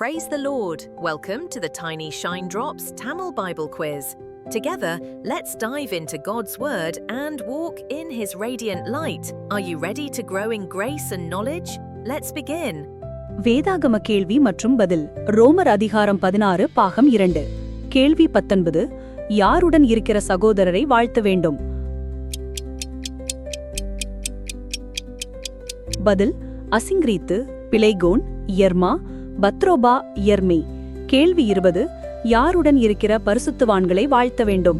Praise the Lord. Welcome to the Tiny Shine Drops Tamil Bible Quiz. Together, let's dive into God's Word and walk in His radiant light. Are you ready to grow in grace and knowledge? Let's begin. வேதாகம கேள்வி மற்றும் பதில் ரோமர் அதிகாரம் பதினாறு பாகம் இரண்டு கேள்வி பத்தொன்பது யாருடன் இருக்கிற சகோதரரை வாழ்த்த வேண்டும் பதில் அசிங்கிரீத்து பிளைகோன் இயர்மா பத்ரோபா இயர்மே. கேள்வி இருபது. யாருடன் இருக்கிற பரிசுத்துவான்களை வாழ்த்த வேண்டும்?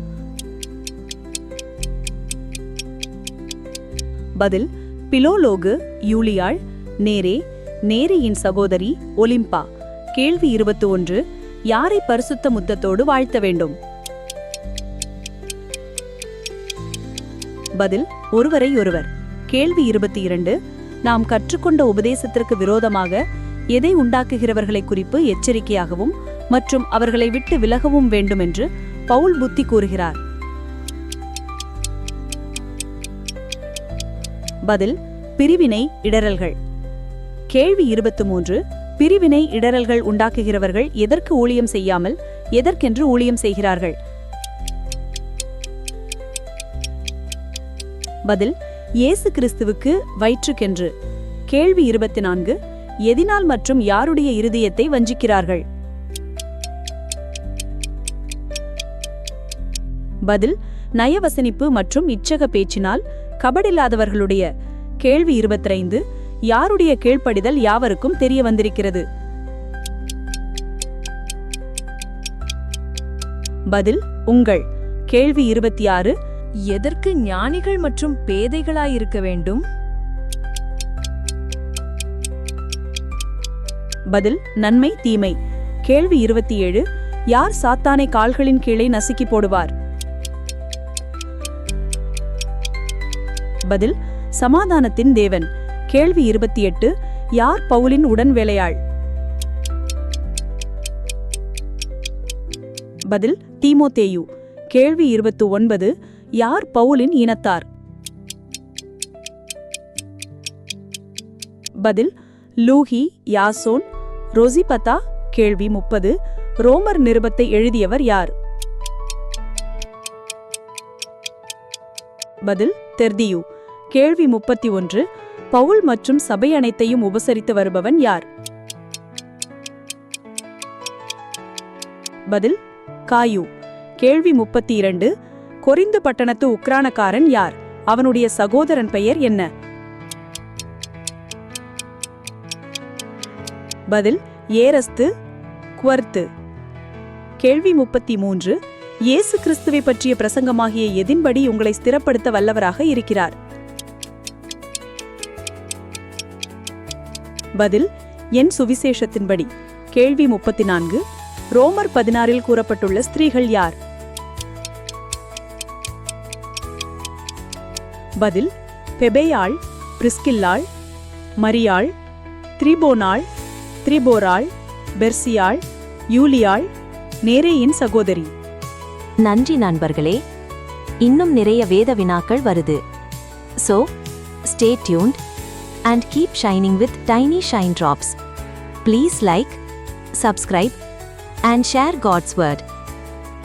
பதில் பிலோலோகு யூலியாள் நேரே நேரியின் சகோதரி ஒலிம்பா. கேள்வி இருபத்தி ஒன்று யாரை பரிசுத்த முத்தத்தோடு வாழ்த்த வேண்டும்? பதில் ஒருவரை ஒருவர். கேள்வி இருபத்தி இரண்டு. நாம் கற்றுக்கொண்ட உபதேசத்திற்கு விரோதமாக எதை உண்டாக்குகிறவர்களை குறிப்பு எச்சரிக்கையாகவும் மற்றும் அவர்களை விட்டு விலகவும் வேண்டும் என்று பவுல் புத்தி கூறுகிறார். பதில் பிரிவினை இடரல்கள் கேள்வி இருபத்து மூன்று பிரிவினை இடரல்கள் உண்டாக்குகிறவர்கள் எதற்கு ஊழியம் செய்யாமல் எதற்கென்று ஊழியம் செய்கிறார்கள்? பதில் இயேசு கிறிஸ்துவுக்கு வயிற்றுக்கென்று. கேள்வி இருபத்தி நான்கு எதினால் மற்றும் யாருடைய இருதயத்தை வஞ்சிக்கிறார்கள்? பதில் நயவசனிப்பு மற்றும் இச்சக பேச்சினால் கபடில்லாதவர்களுடைய கேள்வி இருபத்தைந்து யாருடைய கீழ்ப்படிதல் யாவருக்கும் தெரிய வந்திருக்கிறது? பதில் உங்கள் கேள்வி இருபத்தி ஆறு எதற்கு ஞானிகள் மற்றும் பேதைகளாயிருக்க வேண்டும்? பதில் நன்மை தீமை. கேள்வி இருபத்தி ஏழு யார் சாத்தானை கால்களின் கீழே நசுக்கி போடுவார்? பதில் சமாதானத்தின் தேவன். கேள்வி இருபத்தி எட்டு யார் பவுலின் உடன் வேலையாள்? பதில் தீமோத்தேயு. கேள்வி இருபத்து ஒன்பது யார் பவுலின் இனத்தார்? பதில் லூஹி யாசோன் ரோசிபதா கேள்வி முப்பது ரோமர் நிருபத்தை எழுதியவர் யார்? பதில் தெர்தியு. கேள்வி முப்பத்தி ஒன்று பவுல் மற்றும் சபை அனைத்தையும் உபசரித்து வருபவன் யார்? பதில் காயு. கேள்வி முப்பத்தி இரண்டு கொரிந்து பட்டணத்து உக்ரானக்காரன் யார்? அவனுடைய சகோதரன் பெயர் என்ன? பதில் ஏரஸ்து குவர்த்து. கேள்வி முப்பத்தி மூன்று இயேசு கிறிஸ்துவை பற்றிய பிரசங்கமாகிய எதின்படி உங்களை ஸ்திரப்படுத்த வல்லவராக இருக்கிறார்? பதில் என் சுவிசேஷத்தின்படி. கேள்வி முப்பத்தி நான்கு ரோமர் பதினாறில் கூறப்பட்டுள்ள ஸ்திரீகள் யார்? பதில் பெபேயாள் பிரிஸ்கில்லாள் மரியாள் திரிபோனாள் திரிபோராள் பெர்சியாள் யூலியாள் நேரேயின் சகோதரி. நன்றி நண்பர்களே. இன்னும் நிறைய வேத வினாக்கள் வருது. So stay tuned and keep shining with tiny shine drops please like subscribe and share God's word